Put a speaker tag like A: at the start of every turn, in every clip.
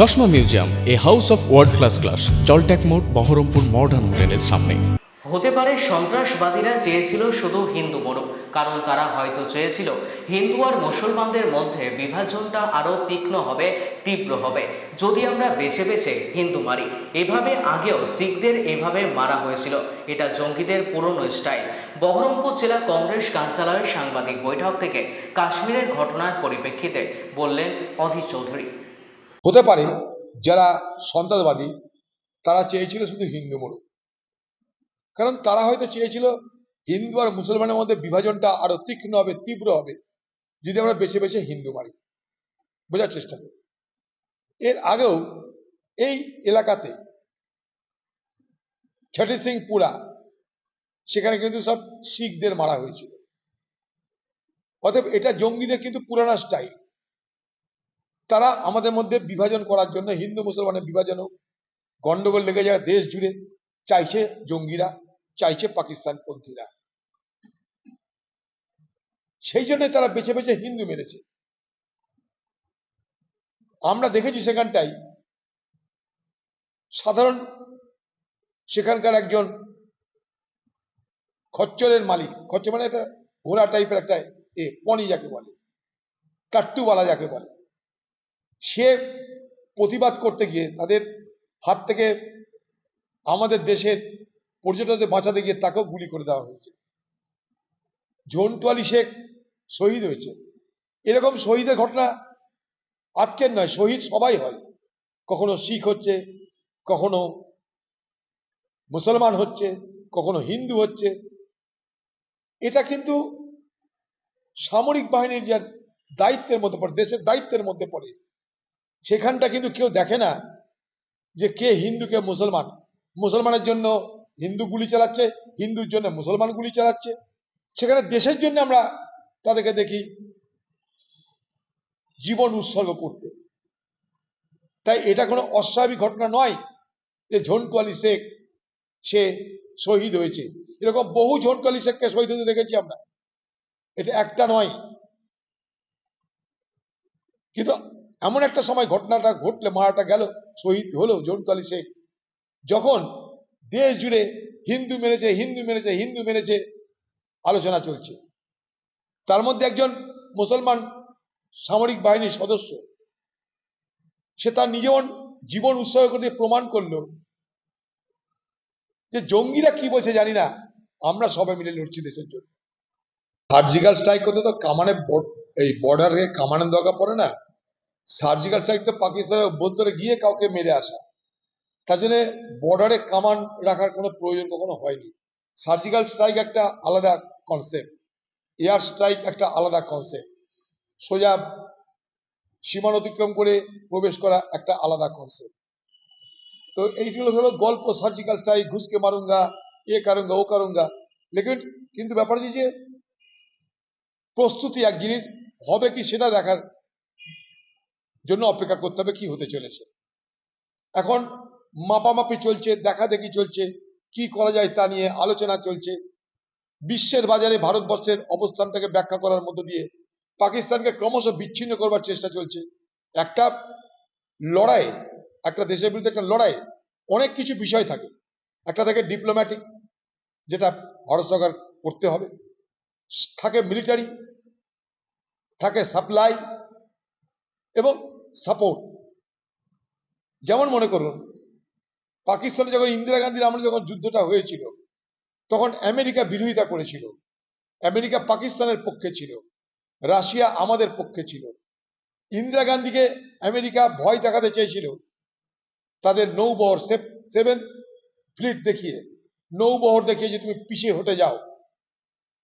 A: চশমা museum, a house of world class class জলট্যাক মোড়, Baharampur modern হোটেলের সামনে।
B: হতে পারে সন্ত্রাসবাদীরা চেয়েছিল শুধু হিন্দু মরুক কারণ তারা হয়তো চেয়েছিল হিন্দু আর মুসলমানদের মধ্যে বিভাজনটা আরও তীক্ষ্ণ হবে, তীব্র হবে। যদি আমরা বেছে বেছে হিন্দু মারি, এভাবে আগেও শিখদের এভাবে মারা হয়েছিল। এটা জঙ্গিদের পুরনো স্টাইল। বহরমপুর জেলা কংগ্রেস কার্যালয়ের সাংবাদিক বৈঠক থেকে কাশ্মীরের ঘটনার পরিপ্রেক্ষিতে বললেন অধীর চৌধুরী।
C: হতে পারে যারা সন্ত্রাসবাদী, তারা চেয়েছিল শুধু হিন্দু মরুক। কারণ তারা হয়তো চেয়েছিল হিন্দু আর মুসলমানের মধ্যে বিভাজনটা আরও তীক্ষ্ণ হবে, তীব্র হবে, যদি আমরা বেছে বেছে হিন্দু মারি। বোঝার চেষ্টা করি। এর আগেও এই এলাকাতে ছটি সিং পুরা সেখানে কিন্তু সব শিখদের মারা হয়েছিল। অতএব এটা জঙ্গিদের কিন্তু পুরানা স্টাইল তারা আমাদের মধ্যে বিভাজন করার জন্য, হিন্দু, মুসলমানের বিভাজন হোক গন্ডগোল লেগে যায় দেশ জুড়ে। চাইছে জঙ্গিরা, চাইছে পাকিস্তান পন্থীরা সেই জন্য তারা বেছে বেছে হিন্দু মেরেছে। আমরা দেখেছি সেখানটাই সাধারণ সেখানকার একজন খচ্চরের মালিক, খচ্চর মানে একটা ঘোড়া টাইপের একটা এ পনি যাকে বলে টাট্টুওয়ালা যাকে বলে। সে প্রতিবাদ করতে গিয়ে, তাদের হাত থেকে আমাদের দেশের পর্যটকদের বাঁচাতে গিয়ে তাকেও গুলি করে দেওয়া হয়েছে। ঝন্টু আলী শেখ শহীদ হয়েছে। এরকম শহীদের ঘটনা আজকের নয়, শহীদ সবাই হয়। কখনো শিখ হচ্ছে, কখনো মুসলমান হচ্ছে, কখনো হিন্দু হচ্ছে। এটা কিন্তু সামরিক বাহিনীর যে দায়িত্বের মধ্যে পড়ে, দেশের দায়িত্বের মধ্যে পড়ে। সেখানটা কিন্তু কেউ দেখে না যে কে হিন্দু, কে মুসলমান। মুসলমানের জন্য হিন্দু গুলি চালাচ্ছে, হিন্দুর জন্য মুসলমান গুলি চালাচ্ছে। সেখানে দেশের জন্য আমরা তাদেরকে দেখি জীবন উৎসর্গ করতে। তাই এটা কোনো অস্বাভাবিক ঘটনা নয় যে ঝন্টু আলী শেখ, সে শহীদ হয়েছে। এরকম বহু ঝন্টু আলী শেখকে শহীদ হতে দেখেছি আমরা। এটা একটা নয়। কিন্তু এমন একটা সময় ঘটনাটা ঘটলে, মারাটা গেল, শহীদ হলো জন্টু আলী শেখ। যখন দেশ জুড়ে হিন্দু মেরেছে হিন্দু মেরেছে হিন্দু মেরেছে, আলোচনা চলছে। তার মধ্যে একজন মুসলমান সামরিক বাহিনীর সদস্য, সে তার নিজের জীবন উৎসর্গ করতে প্রমাণ করল যে জঙ্গিরা কি বলছে জানি না, আমরা সবাই মিলে লড়ছি দেশের জন্য। সার্জিক্যাল স্ট্রাইক করতে তো কামানে এই বর্ডারে কামানের দরকার পড়ে না। সার্জিক্যাল স্ট্রাইক তো পাকিস্তানের অভ্যন্তরে গিয়ে কাউকে মেরে আসা। তার জন্য বর্ডারে কামান রাখার কোনো প্রয়োজন কখনো হয়নি। সার্জিক্যাল স্ট্রাইক একটা আলাদা কনসেপ্ট এয়ার স্ট্রাইক একটা আলাদা কনসেপ্ট সোজা সীমান অতিক্রম করে প্রবেশ করা একটা আলাদা কনসেপ্ট তো এইগুলো হলো গল্প, সার্জিক্যাল স্ট্রাইক, ঘুষকে মারুঙ্গা, এ কারুঙ্গা, ও কারুঙ্গা। লেকিন কিন্তু ব্যাপার যে প্রস্তুতি এক জিনিস, হবে কি সেটা দেখার জন্য অপেক্ষা করতে হবে কি হতে চলেছে। এখন মাপামাপি চলছে, দেখা দেখি চলছে, কি করা যায় তা নিয়ে আলোচনা চলছে। বিশ্বের বাজারে ভারতবর্ষের অবস্থানটাকে ব্যাখ্যা করার মধ্য দিয়ে পাকিস্তানকে ক্রমশ বিচ্ছিন্ন করবার চেষ্টা চলছে। একটা লড়াই, একটা দেশের বিরুদ্ধে একটা লড়াই, অনেক কিছু বিষয় থাকে। একটা থাকে ডিপ্লোম্যাটিক যেটা ভারত সরকার করতে হবে। থাকে মিলিটারি থাকে সাপ্লাই এবং সাপোর্ট যেমন মনে করুন, পাকিস্তানে যখন ইন্দিরা গান্ধীর আমলে যখন যুদ্ধটা হয়েছিল, তখন আমেরিকা বিরোধিতা করেছিল। আমেরিকা পাকিস্তানের পক্ষে ছিল, রাশিয়া আমাদের পক্ষে ছিল। ইন্দিরা গান্ধীকে আমেরিকা ভয় দেখাতে চেয়েছিল। তাদের নৌবহর সেভেন ফ্লিট দেখিয়ে, নৌবহর দেখিয়ে যে তুমি পিছিয়ে হতে যাও।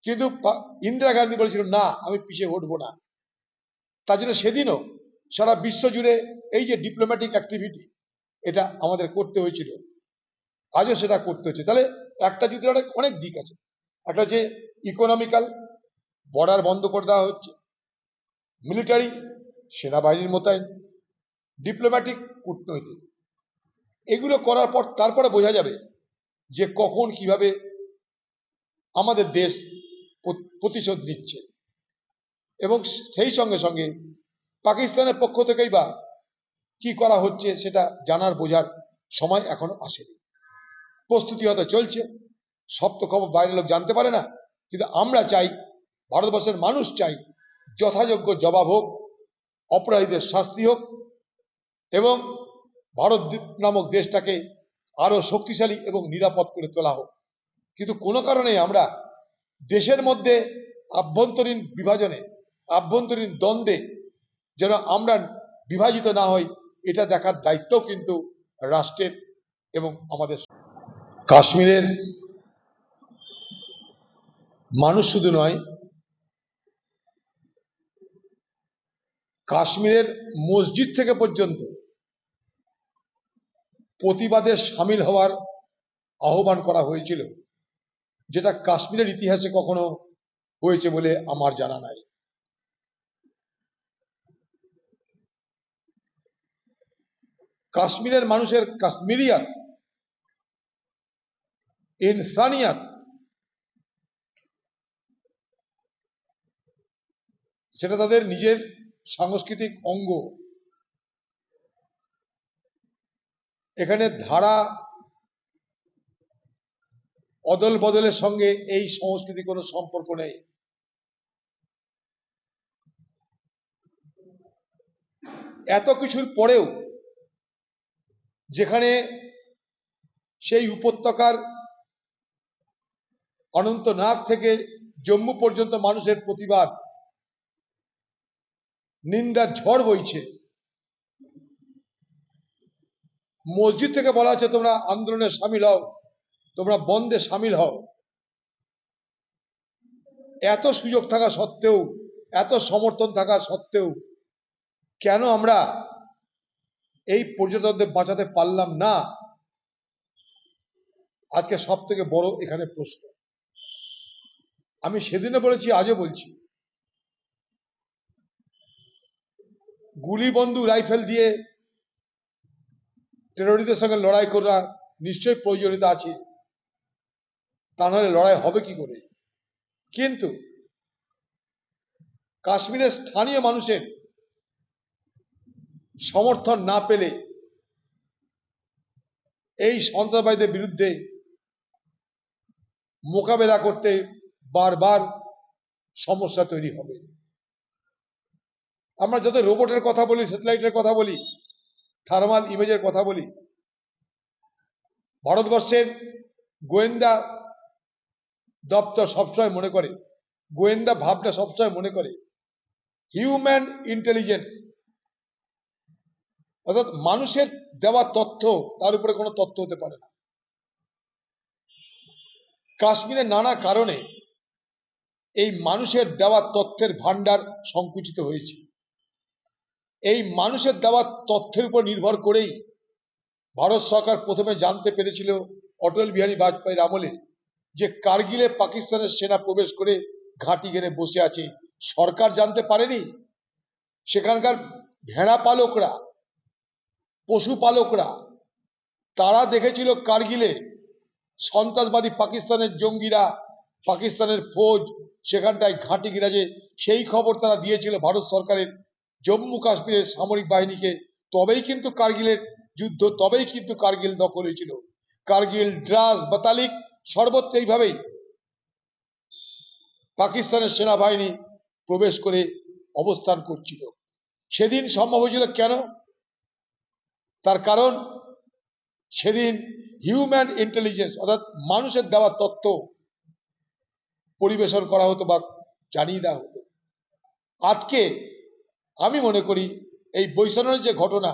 C: কিন্তু ইন্দিরা গান্ধী বলেছিল, না, আমি পিছিয়ে হটবো না। তার জন্য সেদিনও সারা বিশ্ব জুড়ে এই যে ডিপ্লোম্যাটিক অ্যাক্টিভিটি এটা আমাদের করতে হয়েছিল। আজও সেটা করতে হচ্ছে। তাহলে একটা যুদ্ধের অনেক অনেক দিক আছে। একটা হচ্ছে ইকোনমিক্যাল বর্ডার বন্ধ করে দেওয়া হচ্ছে। মিলিটারি সেনাবাহিনীর মোতায়েন ডিপ্লোম্যাটিক কূটনৈতিক। এগুলো করার পর তারপরে বোঝা যাবে যে কখন কীভাবে আমাদের দেশ প্রতিশোধ নিচ্ছে। এবং সেই সঙ্গে সঙ্গে পাকিস্তানের পক্ষ থেকেই বা কি করা হচ্ছে সেটা জানার বোঝার সময় এখনও আসেনি। প্রস্তুতি হয়তো চলছে, সব তো খবর বাইরের লোক জানতে পারে না, কিন্তু আমরা চাই, ভারতবর্ষের মানুষ চাই, যথাযোগ্য জবাব হোক, অপরাধীদের শাস্তি হোক, এবং ভারত নামক দেশটাকে আরও শক্তিশালী এবং নিরাপদ করে তোলা হোক। কিন্তু কোনো কারণে আমরা দেশের মধ্যে আভ্যন্তরীণ বিভাজনে, আভ্যন্তরীণ দ্বন্দ্বে যেন আমরা বিভাজিত না হই, এটা দেখার দায়িত্বও কিন্তু রাষ্ট্রের এবং আমাদের কাশ্মীরের মানুষ শুধু নয়, কাশ্মীরের মসজিদ থেকে পর্যন্ত প্রতিবাদে সামিল হওয়ার আহ্বান করা হয়েছিল, যেটা কাশ্মীরের ইতিহাসে কখনো হয়েছে বলে আমার জানা নাই। কাশ্মীরের মানুষের কাশ্মীরিয়াত, ইনসানিয়াত। সেটা তাদের নিজের সাংস্কৃতিক অঙ্গ। এখানে ধারা অদল বদলের সঙ্গে এই সংস্কৃতি কোনো সম্পর্ক নেই। এত কিছুর পরেও যেখানে সেই উপত্যকার অনন্তনাগ থেকে জম্মু পর্যন্ত মানুষের প্রতিবাদ নিন্দার ঝড় বইছে। মসজিদ থেকে বলা আছে তোমরা আন্দোলনে সামিল হও, তোমরা বন্ধে সামিল হও। এত সুযোগ থাকা সত্ত্বেও, এত সমর্থন থাকা সত্ত্বেও কেন আমরা এই পর্যটকদের বাঁচাতে পারলাম না। আজকে সব থেকে বড় এখানে প্রশ্ন। আমি সেদিনে বলেছি, আজও বলছি। গুলি বন্দুক রাইফেল দিয়ে টেরোরিদের সঙ্গে লড়াই করা নিশ্চয়ই প্রয়োজনীয়তা আছে। তা নাহলে লড়াই হবে কি করে? কিন্তু কাশ্মীরের স্থানীয় মানুষের সমর্থন না পেলে এই সন্ত্রাসবাদীদের বিরুদ্ধে মোকাবেলা করতে বারবার সমস্যা তৈরি হবে। আমরা যত রোবটের কথা বলি, স্যাটেলাইটের কথা বলি, থার্মাল ইমেজের কথা বলি, ভারতবর্ষের গোয়েন্দা দপ্তর সবসময় মনে করে, গোয়েন্দা ভাবটা সবসময় মনে করে হিউম্যান ইন্টেলিজেন্স অর্থাৎ মানুষের দেওয়া তথ্য, তার উপরে কোনো তথ্য হতে পারে না। কাশ্মীরে নানা কারণে এই মানুষের দেওয়া তথ্যের ভান্ডার সংকুচিত হয়েছে। এই মানুষের দেওয়া তথ্যের উপর নির্ভর করেই ভারত সরকার প্রথমে জানতে পেরেছিল অটল বিহারী বাজপেয়ীর আমলে যে কার্গিলে পাকিস্তানের সেনা প্রবেশ করে ঘাঁটি ঘেরে বসে আছে। সরকার জানতে পারেনি? সেখানকার ভেড়া পালকরা পশুপালকরা, তারা দেখেছিল কার্গিলে সন্ত্রাসবাদী পাকিস্তানের জঙ্গিরা, পাকিস্তানের ফৌজ সেখানটায় ঘাঁটি গিরাজে সেই খবর তারা দিয়েছিল ভারত সরকারের জম্মু কাশ্মীরের সামরিক বাহিনীকে। তবেই কিন্তু কার্গিলের যুদ্ধ, তবেই কিন্তু কার্গিল দখল হয়েছিল। কার্গিল ড্রাস বাতালিক সর্বত্র এইভাবেই পাকিস্তানের সেনাবাহিনী প্রবেশ করে অবস্থান করছিল। সেদিন সম্ভব হয়েছিল কেন? তার কারণ সেদিন হিউম্যান ইন্টেলিজেন্স অর্থাৎ মানুষের দেওয়া তত্ত্ব পরিবেশন করা হতো বা জানিয়ে দেওয়া হতো। আজকে আমি মনে করি এই বৈষম্যের যে ঘটনা,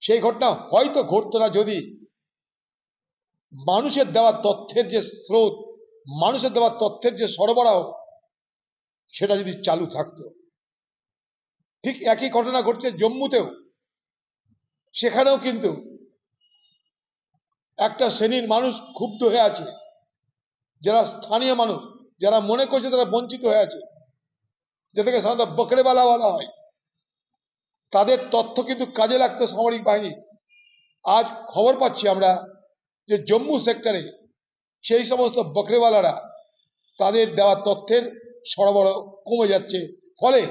C: সেই ঘটনা হয়তো ঘটতো না যদি মানুষের দেওয়া তথ্যের যে স্রোত, মানুষের দেওয়া তথ্যের যে সরবরাহ, সেটা যদি চালু থাকতো। ঠিক একই ঘটনা ঘটছে জম্মুতেও। সেখানেও কিন্তু একটা শ্রেণির মানুষ ক্ষুব্ধ হয়ে আছে। যারা স্থানীয় মানুষ, যারা মনে করছে তারা বঞ্চিত হয়ে আছে। যেটাকে সাধারণত বকরেবালা বলা হয়। তাদের তথ্য কিন্তু কাজে লাগতো সামরিক বাহিনী। আজ খবর পাচ্ছি আমরা যে জম্মু সেক্টরে সেই সমস্ত বকরেওয়ালারা তাদের দেওয়া তথ্যের সরবরাহ কমে যাচ্ছে। ফলে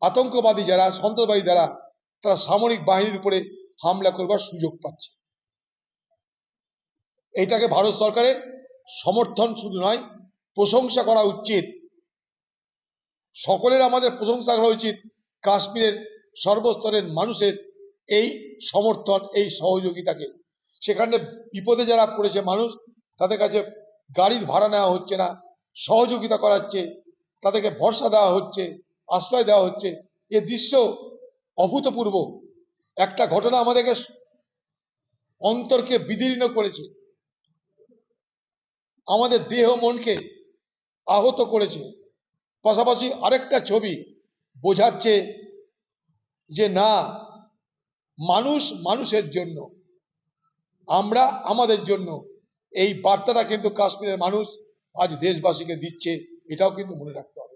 C: আতঙ্কবাদী যারা, সন্ত্রাসবাদী যারা তারা সামরিক বাহিনীর উপরে হামলা করবার সুযোগ পাচ্ছে। এইটাকে ভারত সরকারের সমর্থন শুধু নয়, প্রশংসা করা উচিত। সকলের আমাদের প্রশংসা করা উচিত, কাশ্মীরের সর্বস্তরের মানুষের এই সমর্থন, এই সহযোগিতাকে। সেখানে বিপদে যারা পড়েছে মানুষ, তাদের কাছে গাড়ির ভাড়া নেওয়া হচ্ছে না, সহযোগিতা করাচ্ছে তাদেরকে ভরসা দেওয়া হচ্ছে, আশ্রয় দেওয়া হচ্ছে। এ দৃশ্য অভূতপূর্ব। একটা ঘটনা আমাদেরকে অন্তরকে বিদীর্ণ করেছে। আমাদের দেহ মনকে আহত করেছে। পাশাপাশি আরেকটা ছবি বোঝাচ্ছে যে না, মানুষ মানুষের জন্য, আমরা আমাদের জন্য এই বার্তাটা কিন্তু কাশ্মীরের মানুষ আজ দেশবাসীকে দিচ্ছে, এটাও কিন্তু মনে রাখতে হবে।